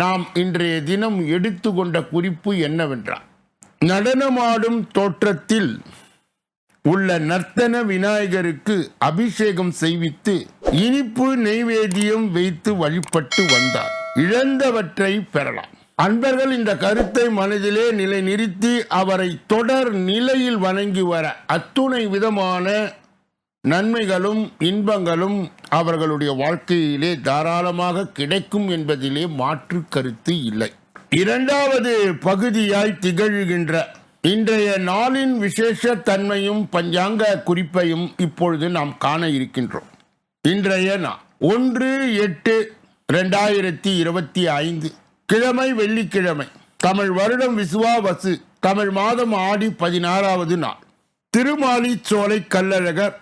நாம் இன்றைய தினம் எடுத்துக்கொண்ட குறிப்பு என்னவென்றால் நடனமாடும் தோற்றத்தில் உள்ள நர்த்தன விநாயகருக்கு அபிஷேகம் செய்வித்து இனிப்பு நெய்வேத்தியம் வைத்து வழிபட்டு வந்தார். இழந்தவற்றை பெறலாம். அன்பர்கள் இந்த கருத்தை மனதிலே நிலைநிறுத்தி அவரை தொடர் நிலையில் வணங்கி வர அத்துணை விதமான நன்மைகளும் இன்பங்களும் அவர்களுடைய வாழ்க்கையிலே தாராளமாக கிடைக்கும் என்பதிலே மாற்று கருத்து இல்லை. இரண்டாவது பகுதியாய் திகழ்கின்ற இன்றைய நாளின் விசேஷ தன்மையும் பஞ்சாங்க குறிப்பையும் இப்பொழுது நாம் காண இருக்கின்றோம். இன்றைய நாள் ஒன்று எட்டு ரெண்டாயிரத்தி இருபத்தி ஐந்து கிழமை வெள்ளிக்கிழமை தமிழ் வருடம் விசுவாவசு தமிழ் மாதம் ஆடி பதினாறாவது நாள். திருமாலிச்சோலை கல்லழகர்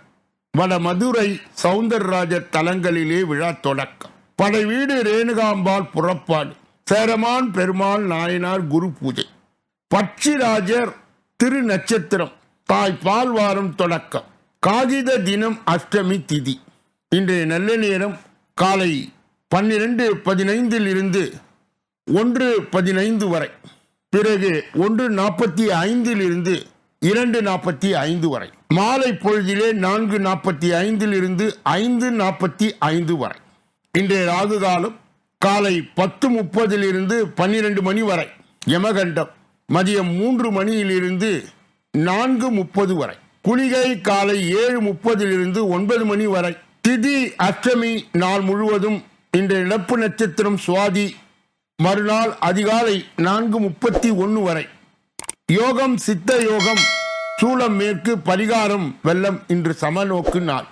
வட மதுரை சவுந்தரராஜ தலங்களிலே விழா தொடக்கம். படை வீடு ரேணுகாம்பாள் புறப்பாடு. சேரமான் பெருமாள் நாயனார் குரு பூஜை. பட்சிராஜர் திரு நட்சத்திரம் தாய் பால்வாரம் தொடக்கம். காகித தினம் அஷ்டமி திதி. இன்றைய நல்ல நேரம் காலை பன்னிரண்டு பதினைந்தில் இருந்து ஒன்று பதினைந்து வரை. பிறகு ஒன்று நாற்பத்தி ஐந்தில் இருந்து இரண்டு நாற்பத்தி ஐந்து வரை. மாலை பொழுதிலே நான்கு நாற்பத்தி ஐந்தில் இருந்து ஐந்து நாற்பத்தி ஐந்து வரை. இன்றைய ராகு காலம் காலை பத்து முப்பதில் இருந்து பன்னிரண்டு மணி வரை. யமகண்டம் மதியம் மூன்று மணியிலிருந்து நான்கு முப்பது வரை. குளிகை காலை ஏழு முப்பதிலிருந்து ஒன்பது மணி வரை. திதி அஷ்டமி நாள் முழுவதும் இன்றைய இழப்பு நட்சத்திரம் சுவாதி மறுநாள் அதிகாலை நான்கு முப்பத்தி ஒன்று வரை. யோகம் சித்த யோகம் சூளம் மேற்கு பரிகாரம் வெள்ளம் இன்று சமநோக்கு நாள்.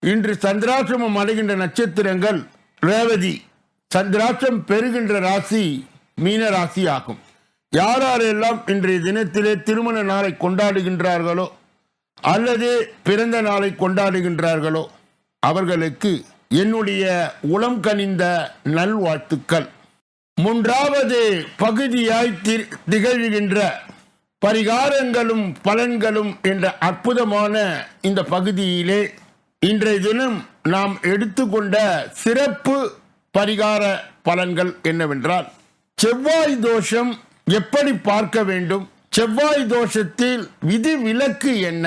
இன்று சந்திராசிரமம் அடைகின்ற நட்சத்திரங்கள் ரேவதி. சந்திராட்சம் பெறுகின்ற ராசி மீன ராசி ஆகும் யார் யாரெல்லாம் இன்றைய தினத்திலே திருமண நாளை கொண்டாடுகின்றார்களோ அல்லது பிறந்த நாளை கொண்டாடுகின்றார்களோ அவர்களுக்கு என்னுடைய உளம் கனிந்த நல்வாழ்த்துக்கள். மூன்றாவது பகுதியாய் தி- திகழ்கின்ற பரிகாரங்களும் பலன்களும் என்ற அற்புதமான இந்த பகுதியிலே இன்றைய தினம் நாம் எடுத்துக்கொண்ட சிறப்பு பரிகார பலன்கள் என்னவென்றால் செவ்வாய் தோஷம் எப்படி பார்க்க வேண்டும்? செவ்வாய் தோஷத்தில் விதி விலக்கு என்ன?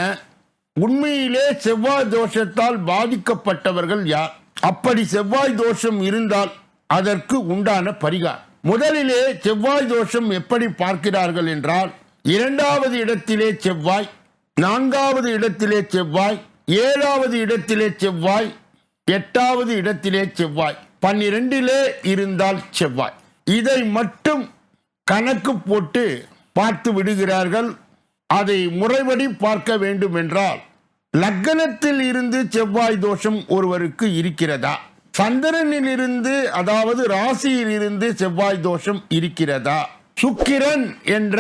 உண்மையிலே செவ்வாய் தோஷத்தால் பாதிக்கப்பட்டவர்கள் யார்? அப்படி செவ்வாய் தோஷம் இருந்தால் அதற்கு உண்டான பரிகாரம். முதலிலே செவ்வாய் தோஷம் எப்படி பார்க்கிறார்கள் என்றால் இரண்டாவது இடத்திலே செவ்வாய் நான்காவது இடத்திலே செவ்வாய் ஏழாவது இடத்திலே செவ்வாய் எட்டாவது இடத்திலே செவ்வாய். பன்னிரெண்டிலே இருந்தால் செவ்வாய். இதை மட்டும் கணக்கு போட்டு பார்த்து விடுகிறார்கள். அதை முறைப்படி பார்க்க வேண்டும் என்றால் லக்னத்தில் இருந்து செவ்வாய் தோஷம் ஒருவருக்கு இருக்கிறதா? சந்திரனில் இருந்து அதாவது ராசியில் இருந்து செவ்வாய் தோஷம் இருக்கிறதா? சுக்கிரன் என்ற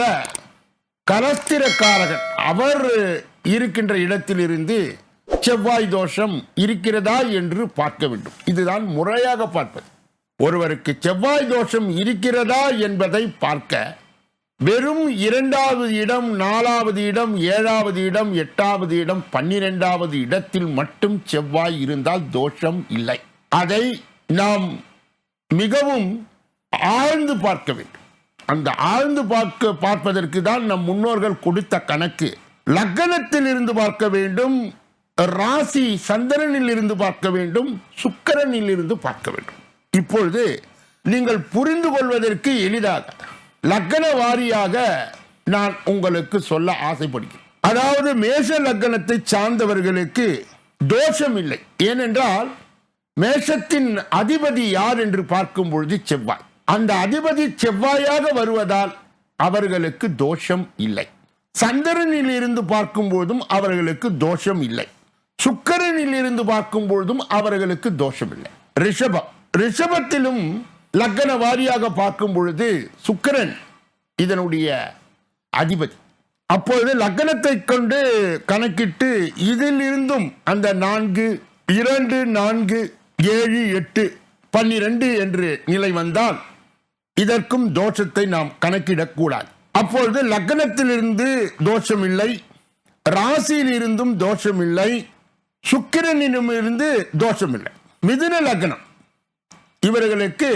கலத்திரக்காரகன். அவர் இருக்கின்ற இடத்திலிருந்து செவ்வாய் தோஷம் இருக்கிறதா என்று பார்க்க வேண்டும். இதுதான் முறையாக பார்ப்பது. ஒருவருக்கு செவ்வாய் தோஷம் இருக்கிறதா என்பதை பார்க்க வெறும் இரண்டாவது இடம் நாலாவது இடம் ஏழாவது இடம் எட்டாவது இடம் பன்னிரெண்டாவது இடத்தில் மட்டும் செவ்வாய் இருந்தால் தோஷம் இல்லை. அதை நாம் மிகவும் ஆழ்ந்து பார்க்க வேண்டும். அந்த ஆழ்ந்து பார்க்க பார்ப்பதற்கு தான் நம் முன்னோர்கள் கொடுத்த கணக்கு. லக்னத்தில் இருந்து பார்க்க வேண்டும் ராசி சந்திரனில் இருந்து பார்க்க வேண்டும் சுக்கரனில் இருந்து பார்க்க வேண்டும். இப்பொழுது நீங்கள் புரிந்து கொள்வதற்கு எளிதாக. லக்கண வாரியாக நான் உங்களுக்கு சொல்ல ஆசைப்படுகிறேன். அதாவது மேஷ லக்கணத்தை சார்ந்தவர்களுக்கு தோஷம் இல்லை. ஏனென்றால் மேஷத்தின் அதிபதி யார் என்று பார்க்கும் பொழுது செவ்வாய். அந்த அதிபதி செவ்வாயாக வருவதால் அவர்களுக்கு தோஷம் இல்லை. சந்திரனில் இருந்து பார்க்கும்போதும் அவர்களுக்கு தோஷம் இல்லை. சுக்கரனில் இருந்து பார்க்கும் பொழுதும் அவர்களுக்கு தோஷம் இல்லை. ரிஷபம். ரிஷபத்திலும் லக்கண வாரியாக பார்க்கும் பொழுது சுக்கரன் இதனுடைய அதிபதி. அப்பொழுது லக்கணத்தை கொண்டு கணக்கிட்டு இதில் இருந்தும் அந்த நான்கு இரண்டு நான்கு ஏழு எட்டு பன்னிரண்டு என்று நிலை வந்தால் இதற்கும் தோஷத்தை நாம் கணக்கிடக்கூடாது. அப்பொழுது லக்னத்திலிருந்து தோஷம் இல்லை ராசியில் இருந்தும் தோஷம் இல்லை சுக்கிரனிடம் இருந்து தோஷம் இல்லை மிதுன லக்னம். இவர்களுக்கு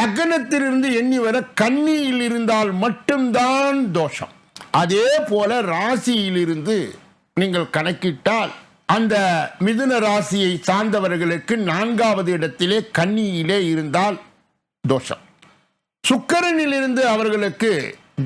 லக்னத்திலிருந்து எண்ணி வர கன்னியில் இருந்தால் மட்டும்தான் தோஷம். அதே போல ராசியிலிருந்து நீங்கள் கணக்கிட்டால் அந்த மிதுன ராசியை சார்ந்தவர்களுக்கு நான்காவது இடத்திலே கன்னியிலே இருந்தால் தோஷம். சுக்கிரனிலிருந்து அவர்களுக்கு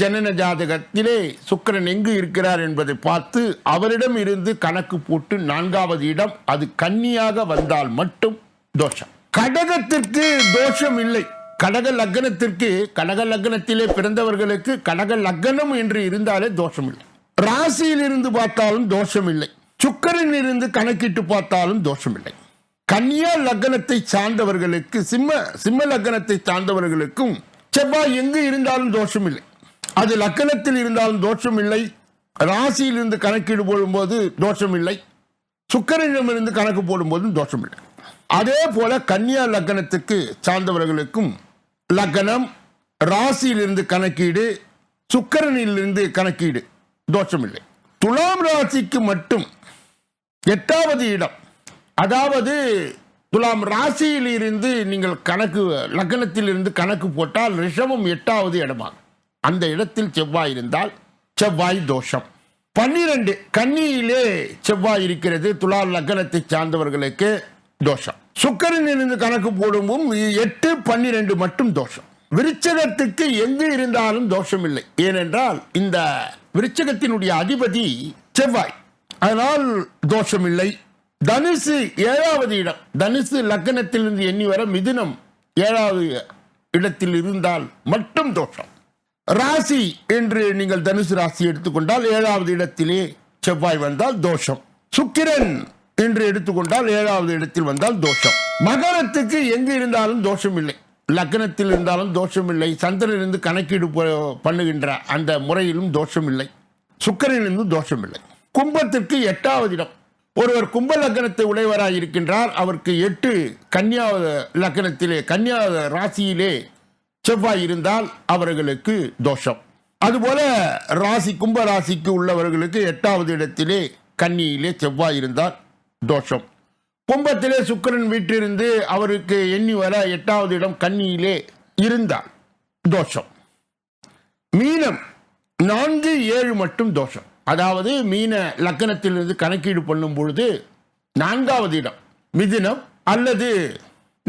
ஜனன ஜாதகத்திலே சுக்கிரன் எங்கு இருக்கிறார் என்பதை பார்த்து அவரிடம் இருந்து கணக்கு போட்டு நான்காவது இடம் அது கன்னியாக வந்தால் மட்டும் தோஷம். கடகத்திற்கு தோஷம் இல்லை. கடக லக்னத்திற்கு கடக லக்னத்திலே பிறந்தவர்களுக்கு கடக லக்னம் என்று இருந்தாலே தோஷம் இல்லை. ராசியில் இருந்து பார்த்தாலும் தோஷம் இல்லை. சுக்கரன் இருந்து கணக்கிட்டு பார்த்தாலும் தோஷம் இல்லை. கன்னியா லக்னத்தை சார்ந்தவர்களுக்கு சிம்ம சிம்ம லக்னத்தை சார்ந்தவர்களுக்கும் செவ்வாய் எங்கு இருந்தாலும் தோஷம் இல்லை அது லக்கணத்தில் இருந்தாலும் தோஷம் இல்லை ராசியில் இருந்து கணக்கீடு போடும்போது தோஷம் இல்லை சுக்கரனிடம் இருந்து கணக்கு போடும்போதும் தோஷம் இல்லை அதே போல கன்னியா லக்கணத்துக்கு சார்ந்தவர்களுக்கும் லக்கணம் ராசியிலிருந்து கணக்கீடு சுக்கரனிலிருந்து கணக்கீடு தோஷம் இல்லை துலாம் ராசிக்கு மட்டும் எட்டாவது இடம். அதாவது துலாம் ராசியில் இருந்து நீங்கள் கணக்கு லக்னத்தில் இருந்து கணக்கு போட்டால் ரிஷபம் எட்டாவது இடமாகும் அந்த இடத்தில் செவ்வாய் இருந்தால் செவ்வாய் தோஷம். பன்னிரண்டு கன்னியிலே செவ்வாய் இருக்கிறது. துலா லக்னத்தை சார்ந்தவர்களுக்கு தோஷம். சுக்கரன் இருந்து கணக்கு போடும்போது எட்டு பன்னிரண்டு மட்டும் தோஷம். விருச்சகத்துக்கு எங்கு இருந்தாலும் தோஷம் இல்லை. ஏனென்றால் இந்த விருச்சகத்தினுடைய அதிபதி செவ்வாய். அதனால் தோஷம் இல்லை. தனுசு ஏழாவது இடம். தனுசு லக்கணத்திலிருந்து எண்ணி வர மிதுனம் ஏழாவது இடத்தில் இருந்தால் மட்டும் தோஷம் ராசி என்று நீங்கள் தனுசு ராசி எடுத்துக்கொண்டால் ஏழாவது இடத்திலே செவ்வாய் வந்தால் தோஷம். சுக்கிரன் என்று எடுத்துக்கொண்டால் ஏழாவது இடத்தில் வந்தால் தோஷம். மகரத்துக்கு எங்கு இருந்தாலும் தோஷம் இல்லை லக்னத்தில் இருந்தாலும் தோஷம் இல்லை சந்திரனிலிருந்து கணக்கீடு பண்ணுகின்ற அந்த முறையிலும் தோஷம் இல்லை சுக்கரனிலிருந்து தோஷம் இல்லை கும்பத்திற்கு எட்டாவது இடம். ஒருவர் கும்ப லக்னத்தை உடையவராக இருக்கின்றார். அவருக்கு எட்டு கன்னியா லக்னத்திலே கன்னியா ராசியிலே செவ்வாய் இருந்தால் அவர்களுக்கு தோஷம். அதுபோல ராசி கும்ப ராசிக்கு உள்ளவர்களுக்கு எட்டாவது இடத்திலே கன்னியிலே செவ்வாய் இருந்தால் தோஷம். கும்பத்திலே சுக்கிரன் வீட்டிலிருந்து அவருக்கு எண்ணி வர எட்டாவது இடம் கன்னியிலே இருந்தால் தோஷம். மீனம் நான்கு ஏழு மட்டும் தோஷம். அதாவது மீன லக்கணத்திலிருந்து கணக்கீடு பண்ணும் பொழுது நான்காவது இடம் மிதினம் அல்லது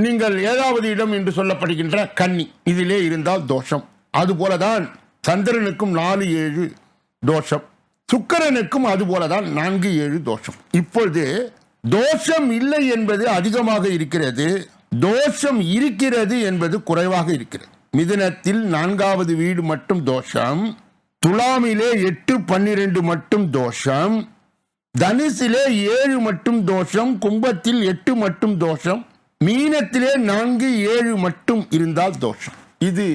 நீங்கள் ஏழாவது இடம் என்று சொல்லப்படுகின்ற கன்னி. இதிலே இருந்தால் தோஷம். அதுபோலதான் சந்திரனுக்கும் நாலு ஏழு தோஷம். சுக்கரனுக்கும் அதுபோலதான் நான்கு ஏழு தோஷம். இப்பொழுது தோஷம் இல்லை என்பது அதிகமாக இருக்கிறது. தோஷம் இருக்கிறது என்பது குறைவாக இருக்கிறது. மிதனத்தில் நான்காவது வீடு மட்டும் தோஷம். துலாமிலே எட்டு பன்னிரண்டு மட்டும் தோஷம் தனுசிலே ஏழு மட்டும் தோஷம் கும்பத்தில் எட்டு மட்டும் தோஷம் மீனத்திலே நான்கு ஏழு மட்டும் இருந்தால் தோஷம். இது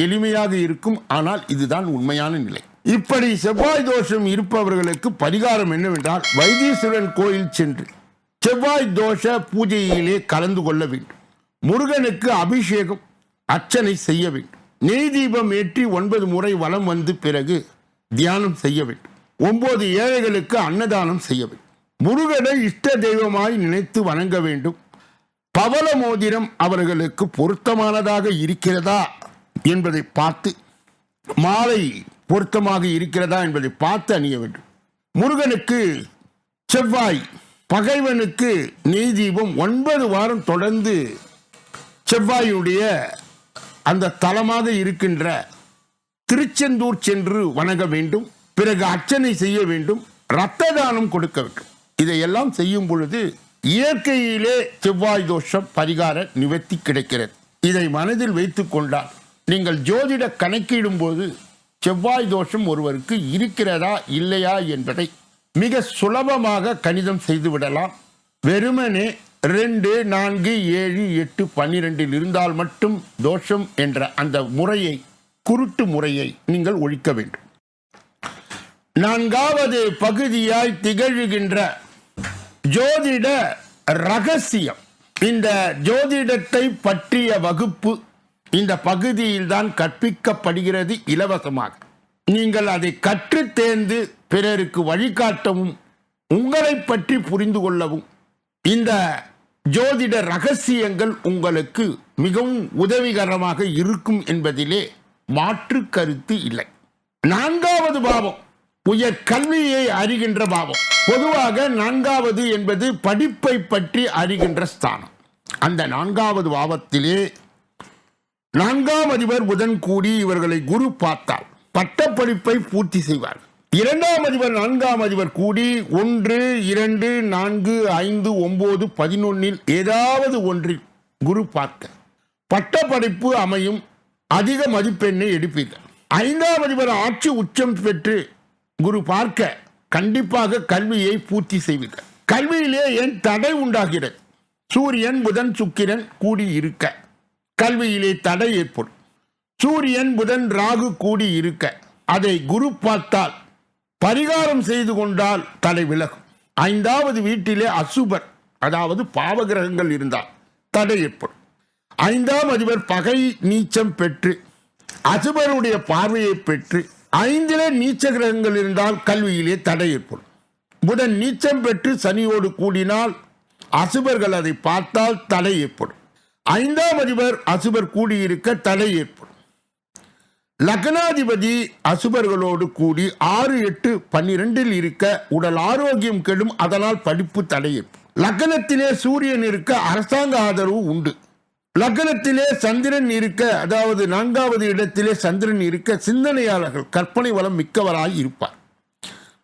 எளிமையாக இருக்கும் ஆனால் இதுதான் உண்மையான நிலை. இப்படி செவ்வாய் தோஷம் இருப்பவர்களுக்கு பரிகாரம் என்னவென்றால் வைத்தீஸ்வரன் கோயில் சென்று செவ்வாய் தோஷ பூஜையிலே கலந்து கொள்ள வேண்டும். முருகனுக்கு அபிஷேகம் அர்ச்சனை செய்ய வேண்டும். நெய் தீபம் ஏற்றி ஒன்பது முறை வலம் வந்து பிறகு தியானம் செய்ய வேண்டும். ஒன்பது ஏழைகளுக்கு அன்னதானம் செய்ய வேண்டும். முருகனை இஷ்ட தெய்வமாய் நினைத்து வணங்க வேண்டும். பவள மோதிரம் அவர்களுக்கு பொருத்தமானதாக இருக்கிறதா என்பதை பார்த்து மாலை பொருத்தமாக இருக்கிறதா என்பதை பார்த்து அணிய வேண்டும். முருகனுக்கு செவ்வாய் பகைவனுக்கு நெய் தீபம் ஒன்பது வாரம் தொடர்ந்து செவ்வாயுடைய அந்த தலமாக இருக்கின்ற திருச்செந்தூர் சென்று வணங்க வேண்டும் பிறகு அர்ச்சனை செய்ய வேண்டும் இரத்த தானம் கொடுக்க வேண்டும். இதையெல்லாம் செய்யும் பொழுது இயற்கையிலே செவ்வாய் தோஷம் பரிகார நிவர்த்தி கிடைக்கிறது. இதை மனதில் வைத்து கொண்டால் நீங்கள் ஜோதிட கணக்கிடும் போது செவ்வாய் தோஷம் ஒருவருக்கு இருக்கிறதா இல்லையா என்பதை மிக சுலபமாக கணிதம் செய்துவிடலாம். வெறுமனே ரெண்டு நான்கு ஏழு எட்டு பன்னிரெண்டில் இருந்தால் மட்டும் தோஷம் என்ற அந்த முறையை குருட்டு முறையை நீங்கள் ஒழிக்க வேண்டும். நான்காவது பகுதியாய் திகழ்கின்ற ஜோதிட ரகசியம். இந்த ஜோதிடத்தை பற்றிய வகுப்பு இந்த பகுதியில்தான் கற்பிக்கப்படுகிறது இலவசமாக. நீங்கள் அதை கற்று தேர்ந்து பிறருக்கு வழிகாட்டவும் உங்களை பற்றி புரிந்து கொள்ளவும் இந்த ஜோதிட ரகசியங்கள் உங்களுக்கு மிகவும் உதவிகரமாக இருக்கும் என்பதிலே மாற்று கருத்து இல்லை. நான்காவது பாவம் உயர் கல்வியை அறிகின்ற பாவம். பொதுவாக நான்காவது என்பது படிப்பை பற்றி அறிகின்ற ஸ்தானம். அந்த நான்காவது பாவத்திலே நான்காம் அதிபர் புதன் கூடி இவர்களை குரு பார்த்தால் பட்டப்படிப்பை பூர்த்தி செய்வார். இரண்டாம் அதிபர் நான்காம் அதிபர் கூடி ஒன்று இரண்டு நான்கு ஐந்து ஒன்பது பதினொன்னில் ஏதாவது ஒன்றில் குரு பார்க்க. பட்டப்படிப்பு அமையும் அதிக மதிப்பெண்ணை எடுப்பீர்கள். ஐந்தாம் அதிபர் ஆட்சி உச்சம் பெற்று குரு பார்க்க கண்டிப்பாக கல்வியை பூர்த்தி செய்வீர்கள். கல்வியிலே ஏன் தடை உண்டாகிறது? சூரியன் புதன் சுக்கிரன் கூடி இருக்க. கல்வியிலே தடை ஏற்படும். சூரியன் புதன் ராகு கூடி இருக்க. அதை குரு பார்த்தால் பரிகாரம் செய்து கொண்டால் தடை விலகும். ஐந்தாவது வீட்டிலே அசுபர் அதாவது பாவகிரகங்கள் இருந்தால் தடை ஏற்படும். ஐந்தாம் அதிபர் பகை நீச்சம் பெற்று அசுபருடைய பார்வையை பெற்று ஐந்திலே நீச்ச கிரகங்கள் இருந்தால் கல்வியிலே தடை ஏற்படும். புதன் நீச்சம் பெற்று சனியோடு கூடினால் அசுபர்கள் அதை பார்த்தால் தடை ஏற்படும். ஐந்தாம் அதிபர் அசுபர் கூடியிருக்க தடை ஏற்படும். லக்னாதிபதி அசுபர்களோடு கூடி ஆறு எட்டு பன்னிரெண்டில் இருக்க உடல் ஆரோக்கியம் கெடும் அதனால் படிப்பு தடையும். லக்னத்திலே சூரியன் இருக்க அரசாங்க ஆதரவு உண்டு. லக்னத்திலே சந்திரன் இருக்க அதாவது நான்காவது இடத்திலே சந்திரன் இருக்க சிந்தனையாளர்கள் கற்பனை வளம் மிக்கவராய் இருப்பார்.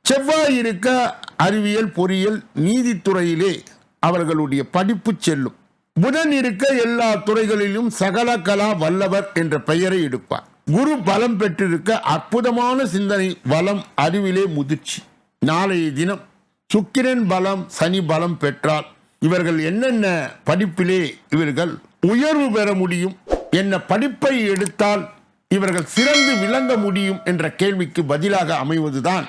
செவ்வாய் இருக்க அறிவியல் பொறியியல் நீதித்துறையிலே அவர்களுடைய படிப்பு செல்லும். புதன் இருக்க எல்லா துறைகளிலும் சகல கலா வல்லவர் என்ற பெயரை எடுப்பார். குரு பலம் பெற்றிருக்க அற்புதமான சிந்தனை வளம் அறிவிலே முதிர்ச்சி. நாளைய தினம் சுக்கிரன் பலம் சனி பலம் பெற்றால் இவர்கள் என்னென்ன படிப்பிலே இவர்கள் உயர்வு பெற முடியும் என்ன படிப்பை எடுத்தால் இவர்கள் சிறந்து விளங்க முடியும் என்ற கேள்விக்கு பதிலாக அமைவதுதான்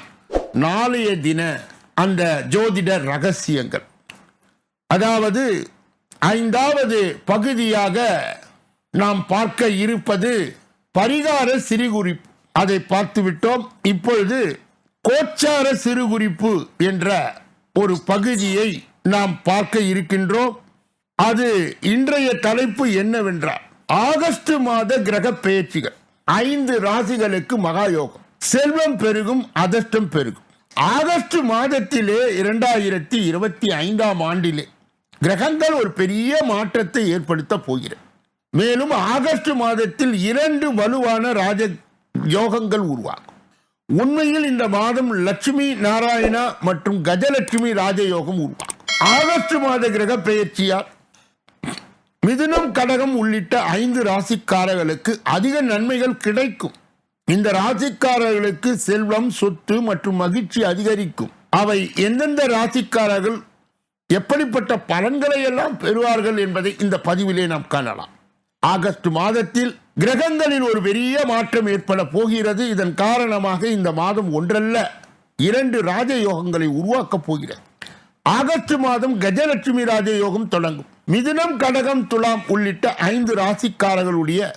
நாளைய தின அந்த ஜோதிட ரகசியங்கள். அதாவது ஐந்தாவது பகுதியாக நாம் பார்க்க இருப்பது பரிகார சிறுகுறிப்பு அதை பார்த்து விட்டோம் இப்பொழுது கோச்சார சிறுகுறிப்பு என்ற ஒரு பகுதியை நாம் பார்க்க இருக்கின்றோம். அது இன்றைய தலைப்பு என்னவென்றால் ஆகஸ்ட் மாத கிரக பெயர்ச்சிகள். ஐந்து ராசிகளுக்கு மகாயோகம். செல்வம் பெருகும் அதிர்ஷ்டம் பெருகும். ஆகஸ்ட் மாதத்திலே இரண்டாயிரத்தி இருபத்தி ஐந்தாம் ஆண்டிலே கிரகங்கள் ஒரு பெரிய மாற்றத்தை ஏற்படுத்த போகிறது. மேலும் ஆகஸ்ட் மாதத்தில் இரண்டு வலுவான ராஜ யோகங்கள் உருவாகும். உண்மையில் இந்த மாதம் லட்சுமி நாராயணா மற்றும் கஜலட்சுமி ராஜயோகம் உருவாகும். ஆகஸ்ட் மாத கிரக பெயர்ச்சியால் மிதுனம் கடகம் உள்ளிட்ட ஐந்து ராசிக்காரர்களுக்கு அதிக நன்மைகள் கிடைக்கும். இந்த ராசிக்காரர்களுக்கு செல்வம் சொத்து மற்றும் மகிழ்ச்சி அதிகரிக்கும். அவை எந்தெந்த ராசிக்காரர்கள் எப்படிப்பட்ட பலன்களை எல்லாம் பெறுவார்கள் என்பதை இந்த பதிவிலே நாம் காணலாம். ஆகஸ்ட் மாதத்தில் கிரகங்களில் ஒரு பெரிய மாற்றம் ஏற்பட போகிறது. இதன் காரணமாக இந்த மாதம் ஒன்றல்ல இரண்டு ராஜயோகங்களை உருவாக்கப் போகிறது. ஆகஸ்ட் மாதம் கஜலட்சுமி ராஜயோகம் தொடங்கும். மிதுனம் கடகம் துலாம் உள்ளிட்ட ஐந்து ராசிக்காரர்களுடைய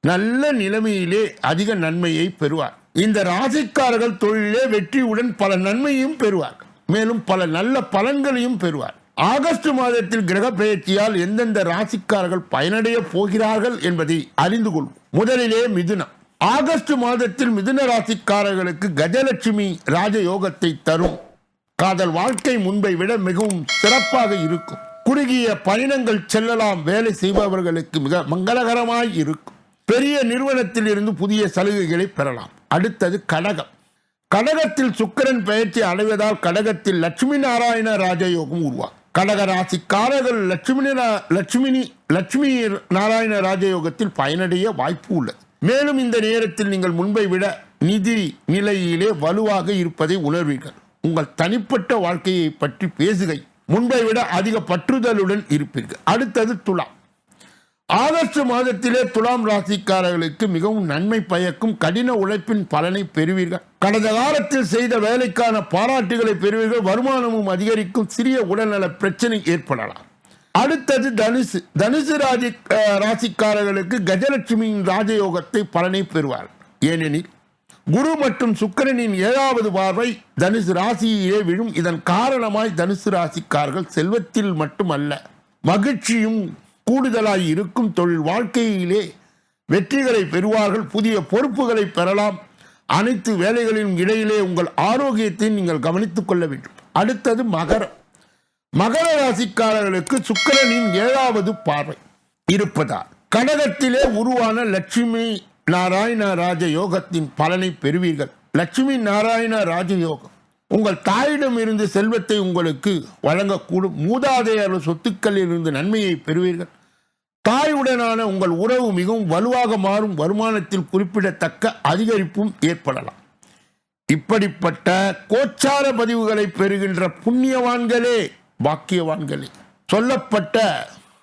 நல்ல நிலைமையிலே அதிக நன்மையை பெறுவார். இந்த ராசிக்காரர்கள் தொழிலே வெற்றியுடன் பல நன்மையும் பெறுவார் மேலும் பல நல்ல பலன்களையும் பெறுவார். ஆகஸ்ட் மாதத்தில் கிரக பெயர்ச்சியால் எந்தெந்த ராசிக்காரர்கள் பயனடைய போகிறார்கள் என்பதை அறிந்து கொள்வோம். முதலிலே மிதுனம் ஆகஸ்ட் மாதத்தில் மிதுன ராசிக்காரர்களுக்கு கஜலட்சுமி ராஜயோகத்தை தரும். காதல் வாழ்க்கை முன்பை விட மிகவும் சிறப்பாக இருக்கும். குறுகிய பயணங்கள் செல்லலாம். வேலை செய்பவர்களுக்கு மிக மங்களகரமாய் இருக்கும். பெரிய நிறுவனத்தில் இருந்து புதிய சலுகைகளை பெறலாம். அடுத்தது கடகம். கடகத்தில் சுக்கிரன் பயிற்சி அடைவதால் கடகத்தில் லட்சுமி நாராயண ராஜயோகம் உருவாகும். கடகராசிக்காரர்கள் லட்சுமி லட்சுமினி லட்சுமி நாராயண ராஜயோகத்தில் பயனடைய வாய்ப்பு உள்ளது. மேலும் இந்த நேரத்தில் நீங்கள் முன்பை விட நிதி நிலையிலே வலுவாக இருப்பதை உணர்வீர்கள். உங்கள் தனிப்பட்ட வாழ்க்கையை பற்றி பேசுகை. முன்பை விட அதிக பற்றுதலுடன் இருப்பீர்கள். அடுத்தது துலாம். ஆகஸ்ட் மாதத்திலே துலாம் ராசிக்காரர்களுக்கு மிகவும் நன்மை பயக்கும் கடின உழைப்பின் பலனை பெறுவீர்கள். கடந்த காலத்தில் செய்த வேலைக்கான பாராட்டுகளை பெறுவீர்கள். வருமானமும் அதிகரிக்கும். சிறிய உடல்நல பிரச்சனை ஏற்படலாம். அடுத்தது தனுசு. தனுசு ராசி ராசிக்காரர்களுக்கு கஜலட்சுமியின் ராஜயோகத்தை பலனை பெறுவார். ஏனெனில் குரு மற்றும் சுக்கிரனின் ஏழாவது பார்வை தனுசு ராசியிலே விழும். இதன் காரணமாய் தனுசு ராசிக்காரர்கள் செல்வத்தில் மட்டுமல்ல மகிழ்ச்சியும் கூடுதலாய் இருக்கும் தொழில் வாழ்க்கையிலே வெற்றிகளை பெறுவார்கள் புதிய பொறுப்புகளை பெறலாம். அனைத்து வேலைகளின் இடையிலே உங்கள் ஆரோக்கியத்தை நீங்கள் கவனித்துக் கொள்ள வேண்டும். அடுத்தது மகரம். மகர ராசிக்காரர்களுக்கு சுக்கிரனின் ஏழாவது பார்வை இருப்பதால் கடகத்திலே உருவான லட்சுமி நாராயண ராஜ யோகத்தின் பலனை பெறுவீர்கள். லட்சுமி நாராயண ராஜயோகம். உங்கள் தாயிடம் இருந்து செல்வத்தை உங்களுக்கு வழங்கக்கூடும். மூதாதையர் சொத்துக்களில் இருந்து நன்மையை பெறுவீர்கள். தாயுடனான உங்கள் உறவு மிகவும் வலுவாக மாறும். வருமானத்தில் குறிப்பிடத்தக்க அதிகரிப்பும் ஏற்படலாம். இப்படிப்பட்ட கோச்சார பதிவுகளை பெறுகின்ற புண்ணியவான்களே பாக்கியவான்களே சொல்லப்பட்ட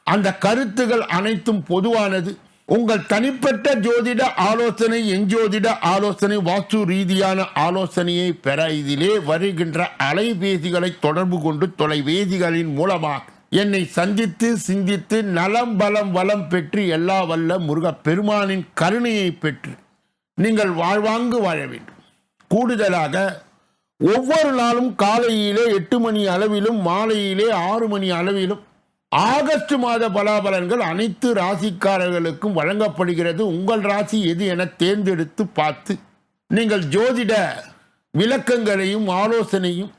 அந்த கருத்துகள் அனைத்தும் பொதுவானது. உங்கள் தனிப்பட்ட ஜோதிட ஆலோசனை எஞ்சோதிட ஆலோசனை வாஸ்து ரீதியான ஆலோசனையை பெற இதிலே வருகின்ற அலைபேசிகளை தொடர்பு கொண்டு தொலைபேசிகளின் மூலமாக என்னை சந்தித்து சிந்தித்து நலம் பலம் வளம் பெற்று எல்லா வல்ல முருகப் பெருமானின் கருணையை பெற்று நீங்கள் வாழ்வாங்கு வாழ வேண்டும். கூடுதலாக ஒவ்வொரு நாளும் காலையிலே எட்டு மணி அளவிலும் மாலையிலே ஆறு மணி அளவிலும் ஆகஸ்ட் மாத பலாபலன்கள் அனைத்து ராசிக்காரர்களுக்கும் வழங்கப்படுகிறது. உங்கள் ராசி எது என தேர்ந்தெடுத்து பார்த்து நீங்கள் ஜோதிட விளக்கங்களையும் ஆலோசனையும்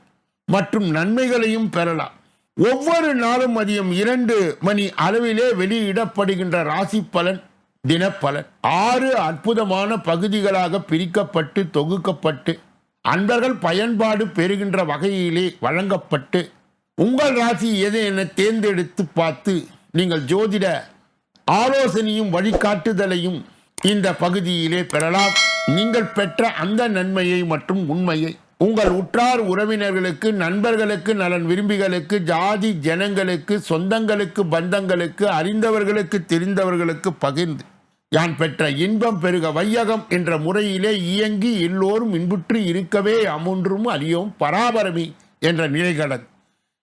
மற்றும் நன்மைகளையும் பெறலாம். ஒவ்வொரு நாளும் மதியம் இரண்டு மணி அளவிலே வெளியிடப்படுகின்ற ராசி பலன் தினப்பலன். ஆறு அற்புதமான பகுதிகளாக பிரிக்கப்பட்டு தொகுக்கப்பட்டு அன்பர்கள் பயன்பாடு பெறுகின்ற வகையிலே வழங்கப்பட்டு உங்கள் ராசி எது என தேர்ந்தெடுத்து பார்த்து நீங்கள் ஜோதிட ஆலோசனையும் வழிகாட்டுதலையும் இந்த பகுதியிலே பெறலாம். நீங்கள் பெற்ற அந்த நன்மையை மற்றும் உண்மையை உங்கள் உற்றார் உறவினர்களுக்கு நண்பர்களுக்கு நலன் விரும்பிகளுக்கு ஜாதி ஜனங்களுக்கு சொந்தங்களுக்கு பந்தங்களுக்கு அறிந்தவர்களுக்கு தெரிந்தவர்களுக்கு பகிர்ந்து யான் பெற்ற இன்பம் பெருக வையகம் என்ற முறையிலே இயங்கி எல்லோரும் இன்புற்று இருக்கவே அமுன்றும் அறியோம் பராபரமி என்ற நிலைகளது.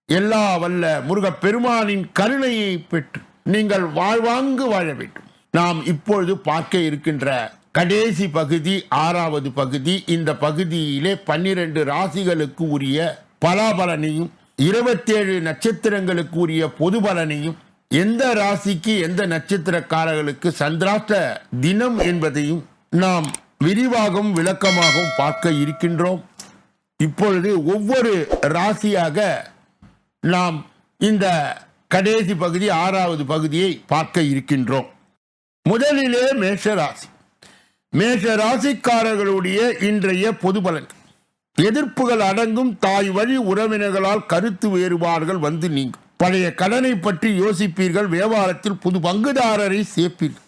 எல்லா வல்ல முருகப் பெருமானின் கருணையை பெற்று நீங்கள் வாழ்வாங்கு வாழ வேண்டும். நாம் இப்பொழுது பார்க்க இருக்கின்ற கடைசி பகுதி ஆறாவது பகுதி இந்த பகுதியிலே பன்னிரண்டு ராசிகளுக்கு உரிய பலாபலனையும் இருபத்தேழு நட்சத்திரங்களுக்கு உரிய பொது பலனையும் எந்த ராசிக்கு எந்த நட்சத்திரக்காரர்களுக்கு சந்திராஷ்ட தினம் என்பதையும் நாம் விரிவாகவும் விளக்கமாகவும் பார்க்க இருக்கின்றோம். இப்பொழுது ஒவ்வொரு ராசியாக நாம் இந்த கடைசி பகுதி ஆறாவது பகுதியை பார்க்க இருக்கின்றோம். முதலிலே மேஷ ராசி மேஷ ராசிக்காரர்களுடைய இன்றைய பொது பலன். எதிர்ப்புகள் அடங்கும் தாய் வழி உறவினர்களால் கருத்து வேறுபாடுகள் வந்து நீங்கும். பழைய கடனை பற்றி யோசிப்பீர்கள் வியாபாரத்தில் புது பங்குதாரரை சேர்ப்பீர்கள்.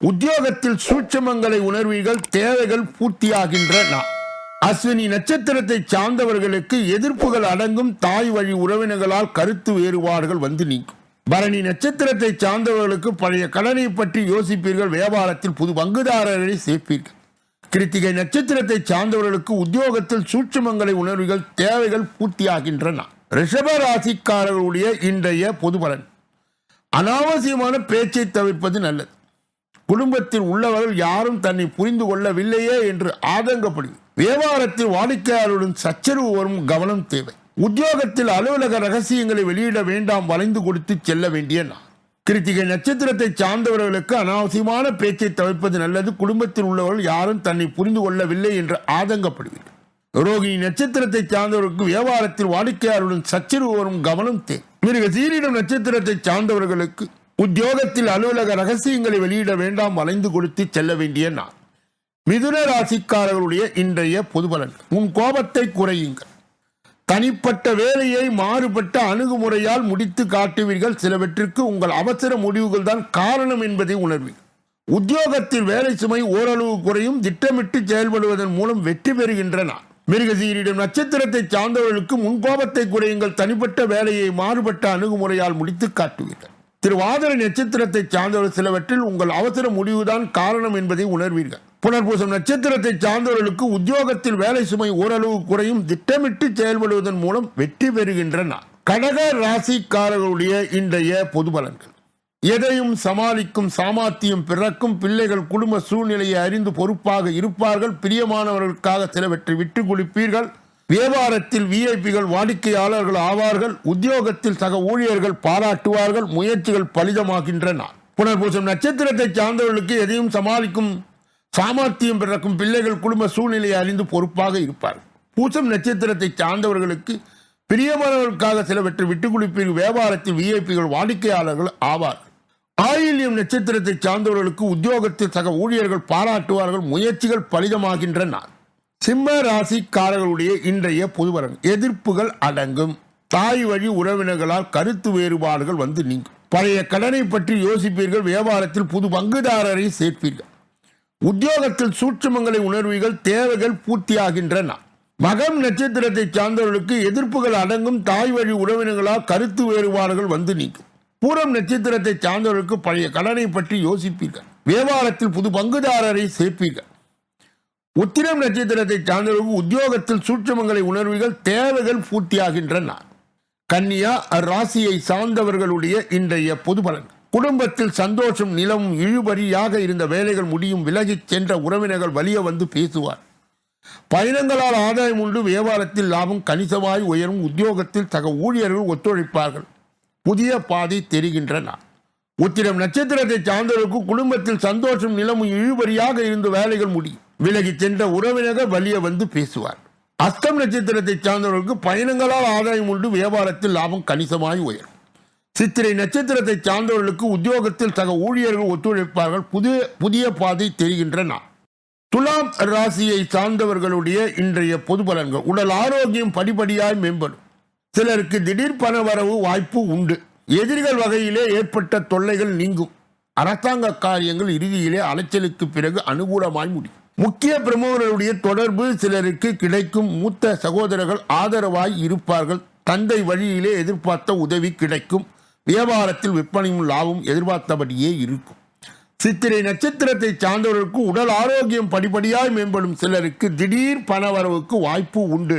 உத்தியோகத்தில் சூட்சமங்களை உணர்வீர்கள் தேவைகள் பூர்த்தியாகின்றன. அஸ்வினி நட்சத்திரத்தை சார்ந்தவர்களுக்கு எதிர்ப்புகள் அடங்கும் தாய் வழி உறவினர்களால் கருத்து வேறுபாடுகள் வந்து நீங்கும். பரணி நட்சத்திரத்தை சார்ந்தவர்களுக்கு பழைய கடனை பற்றி யோசிப்பீர்கள். வியாபாரத்தில் புது பங்குதாரரை சேர்ப்பீர்கள். கிருத்திகை நட்சத்திரத்தை சார்ந்தவர்களுக்கு உத்தியோகத்தில் சூட்சுமங்களை உணர்வுகள் தேவைகள் பூர்த்தியாகின்றன. ரிஷப ராசிக்காரர்களுடைய இன்றைய பொது பலன். அனாவசியமான பேச்சை தவிர்ப்பது நல்லது. குடும்பத்தில் உள்ளவர்கள் யாரும் தன்னை புரிந்து கொள்ளவில்லையே என்று ஆதங்கப்படுகிறது வியாபாரத்தில் வாடிக்கையாளருடன் சச்சரவு வரும் கவனம் தேவை. உத்தியோகத்தில் அலுவலக ரகசியங்களை வெளியிட வேண்டாம் வளைந்து கொடுத்து செல்ல வேண்டிய நான் கிருத்திகை நட்சத்திரத்தை சார்ந்தவர்களுக்கு அனாவசியமான பேச்சை தவிர்ப்பது நல்லது. குடும்பத்தில் உள்ளவர்கள் யாரும் தன்னை புரிந்து கொள்ளவில்லை என்று ஆதங்கப்படுவீர்கள். ரோகிணி நட்சத்திரத்தை சார்ந்தவர்களுக்கு வியாபாரத்தில் வாடிக்கையாளருடன் சச்சரவு வரும் கவனம் தேவை. மிருக சீரிடம் நட்சத்திரத்தை சார்ந்தவர்களுக்கு உத்தியோகத்தில் அலுவலக ரகசியங்களை வெளியிட வேண்டாம் வளைந்து கொடுத்து செல்ல வேண்டிய நான் மிதுன ராசிக்காரர்களுடைய இன்றைய பொதுபலன் உன் கோபத்தை குறையுங்கள். தனிப்பட்ட வேலையை மாறுபட்ட அணுகுமுறையால் முடித்து காட்டுவீர்கள். சிலவற்றிற்கு உங்கள் அவசர முடிவுகள் தான் காரணம் என்பதை உணர்வீர்கள் உத்தியோகத்தில் வேலை சுமை ஓரளவு குறையும் திட்டமிட்டு செயல்படுவதன் மூலம் வெற்றி பெறுகின்றன. மிருகசீரிடம் நட்சத்திரத்தை சார்ந்தவர்களுக்கு முன்கோபத்தை குறையுங்கள். தனிப்பட்ட வேலையை மாறுபட்ட அணுகுமுறையால் முடித்து காட்டுவீர்கள் திருவாதிரை நட்சத்திரத்தை சார்ந்தவர்கள் சிலவற்றில் உங்கள் அவசர முடிவுதான் காரணம் என்பதை உணர்வீர்கள். புனர்பூசம் நட்சத்திரத்தை சார்ந்தவர்களுக்கு உத்தியோகத்தில் வேலை சுமை ஓரளவு குறையும் திட்டமிட்டு செயல்படுவதன் மூலம் வெற்றி பெறுகின்றன. கடக ராசிக்காரர்களுடைய இன்றைய பொது பலன்கள். எதையும் சமாளிக்கும் சாமர்த்தியம் பிறக்கும் பிள்ளைகள் குடும்ப சூழ்நிலையை அறிந்து பொறுப்பாக இருப்பார்கள் பிரியமானவர்களுக்காக சிலவற்றை விட்டு கொடுப்பீர்கள் வியாபாரத்தில் விஐபிகள் வாடிக்கையாளர்கள் ஆவார்கள் உத்தியோகத்தில் சக ஊழியர்கள் பாராட்டுவார்கள் முயற்சிகள் பலிதமாகின்றன. புனர்பூசம் நட்சத்திரத்தை சார்ந்தவர்களுக்கு எதையும் சமாளிக்கும் சாமர்த்தியம் பிறக்கும் பிள்ளைகள் குடும்ப சூழ்நிலையை அறிந்து பொறுப்பாக இருப்பார் பூசம் நட்சத்திரத்தை சார்ந்தவர்களுக்கு பிரியமானவர்களுக்காக சிலவற்றை விட்டுக் கொடுப்பீர்கள். வியாபாரத்தில் விஐபிகள் வாடிக்கையாளர்கள் ஆவார் ஆயில்யம் நட்சத்திரத்தை சார்ந்தவர்களுக்கு உத்தியோகத்தில் சக ஊழியர்கள் பாராட்டுவார்கள் முயற்சிகள் பலிதமாகின்றன சிம்ம ராசிக்காரர்களுடைய இன்றைய பொதுவரன் எதிர்ப்புகள் அடங்கும். தாய் வழி உறவினர்களால் கருத்து வேறுபாடுகள் வந்து நீங்கும். பழைய கடனை பற்றி யோசிப்பீர்கள் வியாபாரத்தில் புது பங்குதாரரை சேர்ப்பீர்கள். உத்தியோகத்தில் சூட்சுமங்களை உணர்வுகள் தேவைகள் பூர்த்தியாகின்றன. மகம் நட்சத்திரத்தை சார்ந்தவர்களுக்கு எதிர்ப்புகள் அடங்கும் தாய் வழி உறவினர்களால் கருத்து வேறுபாடுகள் வந்து நீக்கும் பூரம் நட்சத்திரத்தை சார்ந்தவர்களுக்கு பழைய கடனை பற்றி யோசிப்பீர்கள். வியாபாரத்தில் புது பங்குதாரரை சேர்ப்பீர்கள். உத்திரம் நட்சத்திரத்தை சார்ந்தவர்களுக்கு உத்தியோகத்தில் சூட்சமங்களை உணர்வுகள் தேவைகள் பூர்த்தியாகின்றன. கன்னியா ராசியை சார்ந்தவர்களுடைய இன்றைய பொது பலன் குடும்பத்தில் சந்தோஷம் நிலவும் இழுபறியாக இருந்த வேலைகள் முடியும் விலகிச் சென்ற உறவினர்கள் வலிய வந்து பேசுவார். பயணங்களால் ஆதாயம் உண்டு வியாபாரத்தில் லாபம் கணிசமாய் உயரும் உத்தியோகத்தில் சக ஊழியர்கள் ஒத்துழைப்பார்கள். புதிய பாதை தெரிகின்றன. உத்திரம் நட்சத்திரத்தை சார்ந்தவர்களுக்கு குடும்பத்தில் சந்தோஷம் நிலமும் இழுபறியாக இருந்த வேலைகள் முடியும். விலகி சென்ற உறவினர்கள் வலிய வந்து பேசுவார். அஸ்தம் நட்சத்திரத்தை சார்ந்தவர்களுக்கு பயணங்களால் ஆதாயம் உண்டு வியாபாரத்தில் லாபம் கணிசமாய் உயரும். சித்திரை நட்சத்திரத்தை சார்ந்தவர்களுக்கு உத்தியோகத்தில் சக ஊழியர்கள் ஒத்துழைப்பார்கள். புதிய புதிய பாதை தெரிகின்றன. துலாம் ராசியை சார்ந்தவர்களுடைய இன்றைய பொது பலன்கள். உடல் ஆரோக்கியம் படிப்படியாய் மேம்படும். சிலருக்கு திடீர் பண வரவு வாய்ப்பு உண்டு. எதிரிகள் வகையிலே ஏற்பட்ட தொல்லைகள் நீங்கும். அரசாங்க காரியங்கள் இறுதியிலே அலைச்சலுக்கு பிறகு அனுகூலமாய் முடியும். முக்கிய பிரமுகர்களுடைய தொடர்பு சிலருக்கு கிடைக்கும். மூத்த சகோதரர்கள் ஆதரவாய் இருப்பார்கள். தந்தை வழியிலே எதிர்பார்த்த உதவி கிடைக்கும். வியாபாரத்தில் விற்பனையும் லாபம் எதிர்பார்த்தபடியே இருக்கும். சித்திரை நட்சத்திரத்தை சார்ந்தவர்களுக்கு உடல் ஆரோக்கியம் படிப்படியாய் மேம்படும் சிலருக்கு திடீர் பணவரவுக்கு வாய்ப்பு உண்டு.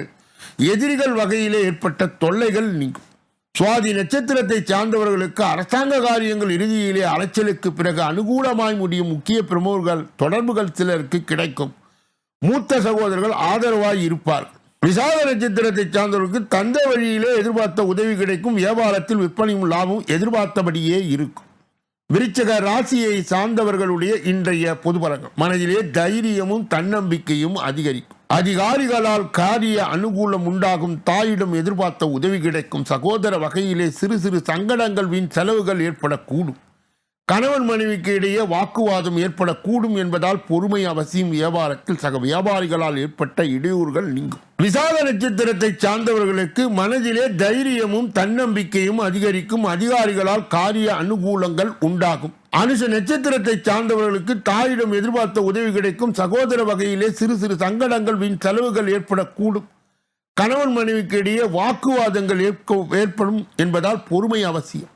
எதிரிகள் வகையிலே ஏற்பட்ட தொல்லைகள் நீங்கும். சுவாதி நட்சத்திரத்தை சார்ந்தவர்களுக்கு அரசாங்க காரியங்கள் இறுதியிலே அலைச்சலுக்கு பிறகு அனுகூலமாய் முடியும் முக்கிய பிரமுகர்கள் தொடர்புகள் சிலருக்கு கிடைக்கும். மூத்த சகோதரர்கள் ஆதரவாய் இருப்பார்கள். விசாக நட்சத்திரத்தை சார்ந்தவர்களுக்கு தந்தை வழியிலே எதிர்பார்த்த உதவி கிடைக்கும். வியாபாரத்தில் விற்பனையும் லாபம் எதிர்பார்த்தபடியே இருக்கும். விருச்சக ராசியை சார்ந்தவர்களுடைய இன்றைய பொது பழக்கம். மனதிலே தைரியமும் தன்னம்பிக்கையும் அதிகரிக்கும். அதிகாரிகளால் காரிய அனுகூலம் உண்டாகும் தாயிடம் எதிர்பார்த்த உதவி கிடைக்கும். சகோதர வகையிலே சிறு சிறு சங்கடங்கள் வீண் செலவுகள் ஏற்படக்கூடும். கணவன் மனைவிக்கு இடையே வாக்குவாதம் ஏற்படக்கூடும் என்பதால் பொறுமை அவசியம். வியாபாரத்தில் சக வியாபாரிகளால் ஏற்பட்ட இடையூறுகள் நீங்கும். விசாக நட்சத்திரத்தை சார்ந்தவர்களுக்கு மனதிலே தைரியமும் தன்னம்பிக்கையும் அதிகரிக்கும் அதிகாரிகளால் காரிய அனுகூலங்கள் உண்டாகும். அனுஷ நட்சத்திரத்தை சார்ந்தவர்களுக்கு தாயிடம் எதிர்பார்த்த உதவி கிடைக்கும். சகோதர வகையிலே சிறு சிறு சங்கடங்கள் வீண் செலவுகள் ஏற்படக்கூடும். கணவன் மனைவிக்கு இடையே வாக்குவாதங்கள் ஏற்படும் என்பதால் பொறுமை அவசியம்.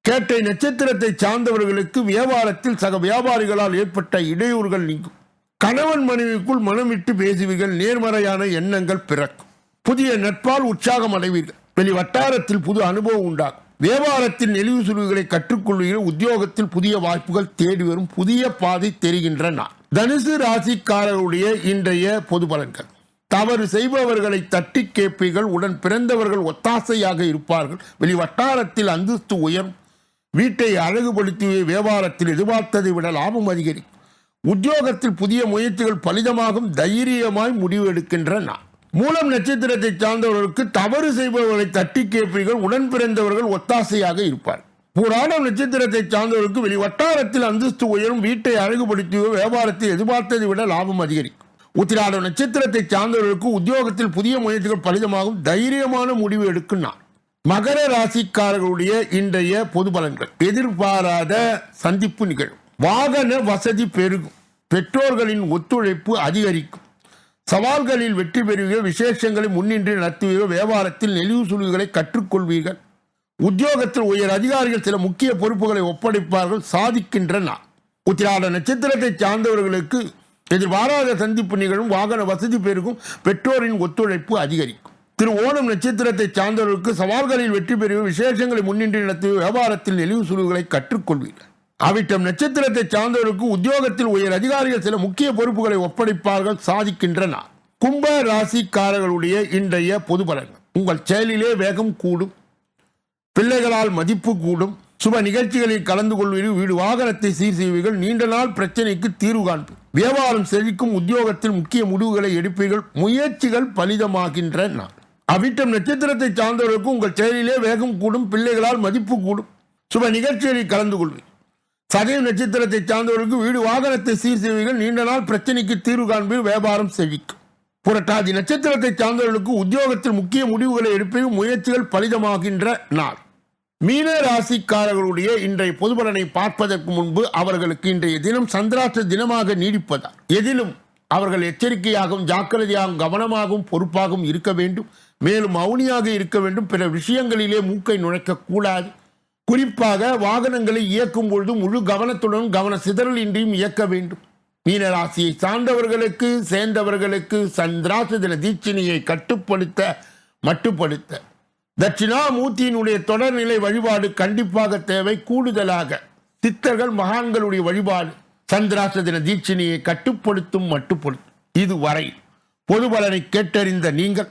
கேட்டை நட்சத்திரத்தை சார்ந்தவர்களுக்கு வியாபாரத்தில் சக வியாபாரிகளால் ஏற்பட்ட இடையூறுகள் நீங்கும். கணவன் மனைவிக்குள் மனம் விட்டு பேசுவீர்கள் நேர்மறையான எண்ணங்கள் பிறக்கும். புதிய நட்பால் உற்சாகம் அடைவீர்கள். வெளி வட்டாரத்தில் புது அனுபவம் உண்டாகும். வியாபாரத்தில் நெளிவு சுருவுகளை கற்றுக்கொள்வீர்கள் உத்தியோகத்தில் புதிய வாய்ப்புகள் தேடி வரும் புதிய பாதை தெரிகின்றன. தனுசு ராசிக்காரர்களுடைய இன்றைய பொது பலன்கள். தவறு செய்பவர்களை தட்டி கேட்பீர்கள் உடன் பிறந்தவர்கள் ஒத்தாசையாக இருப்பார்கள். வெளி வட்டாரத்தில் அந்தஸ்து உயரும். வீட்டை அழகுபடுத்தி வியாபாரத்தில் எதிர்பார்த்ததை விட லாபம் அதிகரிக்கும். உத்தியோகத்தில் புதிய முயற்சிகள் பலிதமாகும் தைரியமாய் முடிவு எடுக்கின்றன மூலம் நட்சத்திரத்தை சார்ந்தவர்களுக்கு தவறு செய்பவர்களை தட்டி கேட்பீர்கள் உடன் பிறந்தவர்கள் ஒத்தாசையாக இருப்பார். புராணம் நட்சத்திரத்தை சார்ந்தவர்களுக்கு வெளி வட்டாரத்தில் அந்தஸ்து உயரும் வீட்டை அழகுபடுத்தியோ வியாபாரத்தை எதிர்பார்த்ததை விட லாபம் அதிகரிக்கும். உத்திராட நட்சத்திரத்தை சார்ந்தவர்களுக்கு உத்தியோகத்தில் புதிய முயற்சிகள் பலிதமாகும் தைரியமான முடிவு எடுக்கும் நான் மகர ராசிக்காரர்களுடைய இன்றைய பொது பலன்கள். எதிர்பாராத சந்திப்பு நிகழும். வாகன வசதி பெருகும். பெற்றோர்களின் ஒத்துழைப்பு அதிகரிக்கும். சவால்களில் வெற்றி பெறுவீர்கள் விசேஷங்களை முன்னின்று நடத்துவீர்கள் வியாபாரத்தில் நெளிவு சுழிவுகளை கற்றுக்கொள்வீர்கள். உத்தியோகத்தில் உயர் அதிகாரிகள் சில முக்கிய பொறுப்புகளை ஒப்படைப்பார்கள் சாதிக்கின்றன. உத்திராட நட்சத்திரத்தை சார்ந்தவர்களுக்கு எதிர்பாராத சந்திப்பு நிகழும் வாகன வசதி பெருகும் பெற்றோரின் ஒத்துழைப்பு அதிகரிக்கும். திரு ஓணம் நட்சத்திரத்தை சார்ந்தவர்களுக்கு சவால்களில் வெற்றி பெறுவீர்கள் விசேஷங்களை முன்னின்று நடத்துவீர்கள் வியாபாரத்தில் நெளிவு சுழிவுகளை கற்றுக்கொள்வீர்கள். அவிட்டம் நட்சத்திரத்தை சார்ந்தவருக்கு உத்தியோகத்தில் உயர் அதிகாரிகள் சில முக்கிய பொறுப்புகளை ஒப்படைப்பார்கள் சாதிக்கின்றன. கும்ப ராசிக்காரர்களுடைய இன்றைய பொது பலன்கள். உங்கள் செயலிலே வேகம் கூடும். பிள்ளைகளால் மதிப்பு கூடும். சுப நிகழ்ச்சிகளில் கலந்து கொள்வீர்கள். வீடு வாகனத்தை சீர் செய்வீர்கள். நீண்ட நாள் பிரச்சனைக்கு தீர்வு காண்பு வியாபாரம் செழிக்கும் உத்தியோகத்தில் முக்கிய முடிவுகளை எடுப்பீர்கள். முயற்சிகள் பலிதமாகின்ற நாள் அவிட்டம் நட்சத்திரத்தை சார்ந்தவர்களுக்கு உங்கள் செயலிலே வேகம் கூடும். பிள்ளைகளால் மதிப்பு கூடும். சுப நிகழ்ச்சிகளில் கலந்து கொள்வீர்கள். சதய நட்சத்திரத்தை சார்ந்தவர்களுக்கு வீடு வாகனத்தை சீர் செய்வீர்கள். நீண்ட நாள் பிரச்சனைக்கு தீர்வு காண்பு வியாபாரம் செவிக்கும் புரட்டாதி நட்சத்திரத்தை சார்ந்தவர்களுக்கு உத்தியோகத்தில் முக்கிய முடிவுகளை எடுப்பையும் முயற்சிகள் பலிதமாகின்ற நாள். மீன ராசிக்காரர்களுடைய இன்றைய பொதுபலனை பார்ப்பதற்கு முன்பு அவர்களுக்கு இன்றைய தினம் சந்திராஷ்ட தினமாக நீடிப்பதால் எதிலும் அவர்கள் எச்சரிக்கையாகவும் ஜாக்கிரதையாகவும் கவனமாகவும் பொறுப்பாகவும் இருக்க வேண்டும். மேலும் மௌனியாக இருக்க வேண்டும். பிற விஷயங்களிலே மூக்கை நுழைக்க கூடாது. குறிப்பாக வாகனங்களை இயக்கும் பொழுது முழு கவனத்துடன் கவன சிதறல் இன்றியும் இயக்க வேண்டும். மீனராசியை சார்ந்தவர்களுக்கு சேர்ந்தவர்களுக்கு சந்திராச தின தீட்சணியை கட்டுப்படுத்த மட்டுப்படுத்த. தட்சிணாமூர்த்தியினுடைய தொடர்நிலை வழிபாடு கண்டிப்பாக தேவை கூடுதலாக சித்தர்கள் மகான்களுடைய வழிபாடு சந்திராச தின தீட்சணியை கட்டுப்படுத்தும் மட்டுப்படுத்தும். இதுவரை பொது பலனை கேட்டறிந்த நீங்கள்